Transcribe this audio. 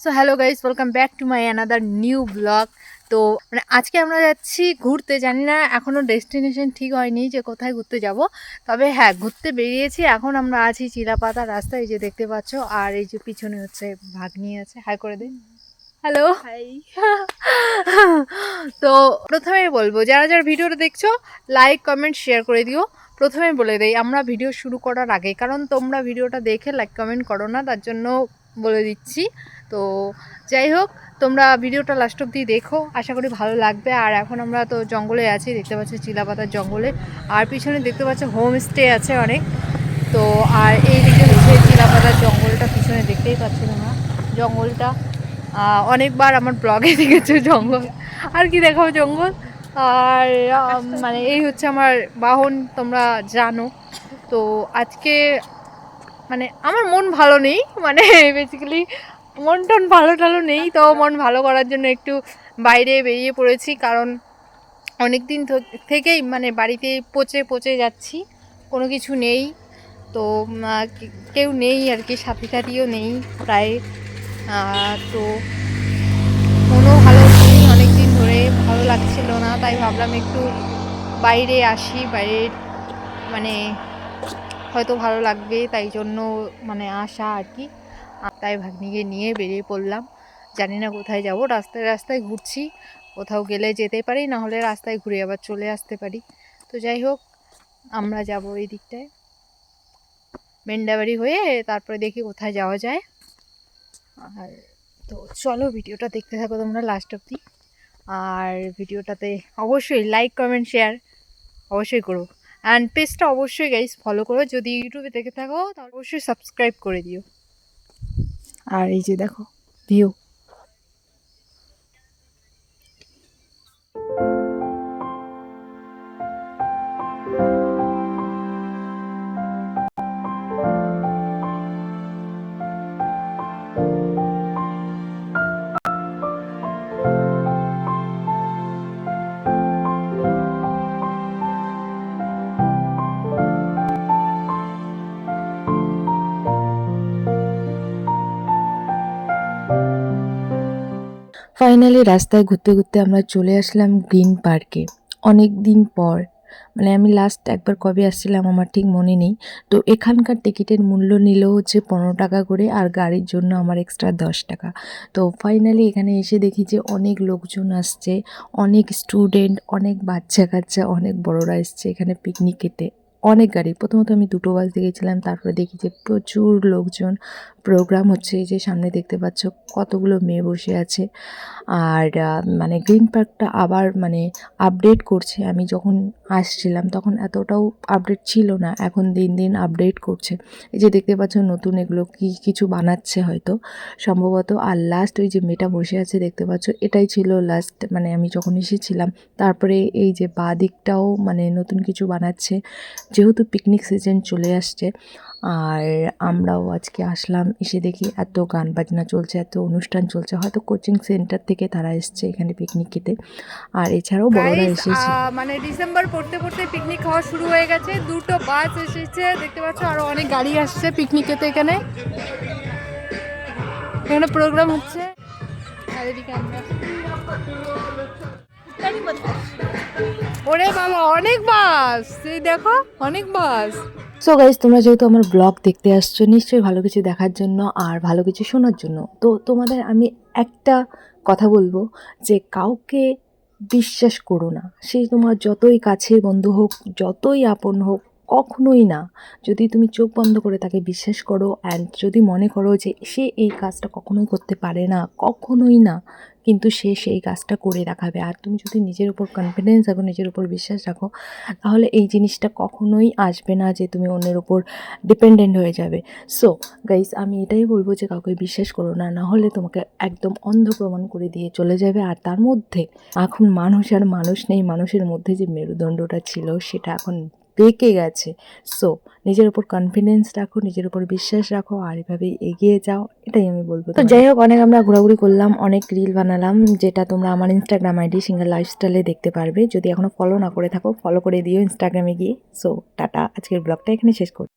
So hello guys welcome back to my another new blog তো মানে আজকে আমরা যাচ্ছি ঘুরতে জানি না এখনও ডেস্টিনেশন ঠিক হয়নি যে কোথায় ঘুরতে যাব। তবে হ্যাঁ ঘুরতে বেরিয়েছি এখন আমরা আছি চিলাপাতা রাস্তায় এই যে দেখতে পাচ্ছ আর এই যে পিছনে হচ্ছে ভাগ্নি আছে। হাই করে দিন। হ্যালো হাই তো প্রথমে বলব যারা যারা ভিডিওটা দেখছ লাইক কমেন্ট শেয়ার করে দিও। প্রথমে বলে দেই আমরা ভিডিও শুরু করার আগে কারণ তোমরা ভিডিওটা দেখে লাইক কমেন্ট করো না তার জন্য বলে দিচ্ছি। তো যাই হোক, তোমরা ভিডিওটা লাস্ট অব্দি দেখো। আশা করি ভালো লাগবে। আর এখন আমরা তো জঙ্গলে আছি, দেখতে পাচ্ছ চিলাপাতার জঙ্গলে। আর পিছনে দেখতে পাচ্ছ হোম স্টে আছে অনেক। তো আর এই দিকে হচ্ছে চিলাপাতার জঙ্গলটা, পিছনে দেখতেই পাচ্ছি তোমরা জঙ্গলটা। অনেকবার আমার ব্লগে দেখেছ জঙ্গল। আর কি দেখাবো জঙ্গল? আর মানে এই হচ্ছে আমার বাহন, তোমরা জানো। তো আজকে মানে আমার মন ভালো নেই মানে বেসিক্যালি মন টন ভালো টালো নেই, তো মন ভালো করার জন্য একটু বাইরে বেরিয়ে পড়েছি, কারণ অনেক দিন থেকেই মানে বাড়িতে পচে পচে যাচ্ছি, কোনো কিছু নেই, তো কেউ নেই আর কি, সাথী সাথীও নেই প্রায় তো মনও ভালো অনেক দিন ধরে ভালো লাগছিল না, তাই ভাবলাম একটু বাইরে আসি বাইরে মানে হয়তো ভালো লাগবে, তাই জন্য মানে আসা আর কি। তাই ভাগ্নিকে নিয়ে বেরিয়ে পড়লাম। জানি না কোথায় যাব, রাস্তায় রাস্তায় ঘুরছি। কোথাও গেলে যেতে পারি, না হলে রাস্তায় ঘুরে আবার চলে আসতে পারি। তো যাই হোক, আমরা যাব এই দিকটায়। মেন্ডাবাড়ি হয়ে তারপরে দেখি কোথায় যাওয়া যায়। আর তো চলো ভিডিওটা দেখতে থাকো তোমরা লাস্ট অবধি। আর ভিডিওটাতে অবশ্যই লাইক কমেন্ট শেয়ার অবশ্যই করো। অ্যান্ড পেজটা অবশ্যই গাইস ফলো করো। যদি ইউটিউবে দেখে থাকো, তাহলে অবশ্যই সাবস্ক্রাইব করে দিও। আর এই যে দেখো ভিউ ফাইনালি রাস্তায় ঘুরতে ঘুরতে আমরা চলে আসলাম গ্রিন পার্কে। অনেক দিন পর। মানে আমি লাস্ট একবার কবে আসছিলাম আমার ঠিক মনে নেই। তো এখানকার টিকিটের মূল্য নিল হচ্ছে পনেরো টাকা করে আর গাড়ির জন্য আমার এক্সট্রা দশ টাকা। তো ফাইনালি এখানে এসে দেখি যে অনেক লোকজন আসছে, অনেক স্টুডেন্ট অনেক বাচ্চা কাচ্চা অনেক বড়রা এসছে এখানে পিকনিক খেতে অনেক গাড়ি। প্রথমত আমি দুটো বাস দেখেছিলাম, তারপরে দেখি যে প্রচুর লোকজন। প্রোগ্রাম হচ্ছে এই যে সামনে দেখতে পাচ্ছ, কতগুলো মেয়ে বসে আছে। আর মানে গ্রিন পার্কটা আবার মানে আপডেট করছে। আমি যখন আসছিলাম তখন এতটাও আপডেট ছিল না, এখন দিন দিন আপডেট করছে। এই যে দেখতে পাচ্ছ নতুন এগুলো কি, কিছু বানাচ্ছে হয়তো। সম্ভবত আর লাস্ট ওই যে মেয়েটা বসে আছে দেখতে পাচ্ছ, এটাই ছিল লাস্ট মানে আমি যখন এসেছিলাম, তারপরে এই যে বা দিকটাও মানে নতুন কিছু বানাচ্ছে। যেহেতু পিকনিক সিজন চলে আসছে আর আমরাও আজকে আসলাম এসে দেখি এত গান বাজনা চলছে এত অনুষ্ঠান চলছে হয়তো কোচিং সেন্টার থেকে তারা এসছে এখানে পিকনিক খেতে। আর এছাড়াও বড়রা এসেছে। মানে ডিসেম্বর পড়তে পড়তে পিকনিক খাওয়া শুরু হয়ে গেছে দুটো বাস এসেছে দেখতে পাচ্ছ আরও অনেক গাড়ি আসছে পিকনিকেতে এখানে। এখানে প্রোগ্রাম হচ্ছে। আর এদিকে আমরা ওরে বাবা অনেক বাস। এই দেখো অনেক বাস। সো গাইজ তোমরা যেহেতু আমার ব্লগ দেখতে আসছো নিশ্চয়ই ভালো কিছু দেখার জন্য আর ভালো কিছু শোনার জন্য। তো তোমাদের আমি একটা কথা বলব যে কাউকে বিশ্বাস করো না। সে তোমার যতই কাছের বন্ধু হোক যতই আপন হোক কখনোই না। যদি তুমি চোখ বন্ধ করে তাকে বিশ্বাস করো অ্যান্ড যদি মনে করো যে সে এই কাজটা কখনোই করতে পারে না, কখনোই না, কিন্তু সে সেই কাজটা করে দেখাবে। আর তুমি যদি নিজের উপর কনফিডেন্স রাখো নিজের উপর বিশ্বাস রাখো, তাহলে এই জিনিসটা কখনোই আসবে না যে তুমি অন্যের উপর ডিপেন্ডেন্ট হয়ে যাবে। সো গাইস আমি এটাই বলব যে কাউকে বিশ্বাস করো না না হলে তোমাকে একদম অন্ধ প্রমাণ করে দিয়ে চলে যাবে। আর তার মধ্যে এখন মানুষ আর মানুষ নেই, মানুষের মধ্যে যে মেরুদণ্ডটা ছিল সেটা এখন বেঁকে গেছে। সো নিজের উপর কনফিডেন্স রাখো নিজের উপর বিশ্বাস রাখো আর এভাবেই এগিয়ে যাও এটাই আমি বলব তো যাই হোক অনেক আমরা ঘোরাঘুরি করলাম অনেক রিল বানালাম যেটা তোমরা আমার ইনস্টাগ্রাম আইডি সিঙ্গেল লাইফস্টাইলে দেখতে পারবে। যদি এখনও ফলো না করে থাকো ফলো করে দিও ইনস্টাগ্রামে গিয়ে। সো টাটা আজকের ব্লগটা এখানে শেষ করি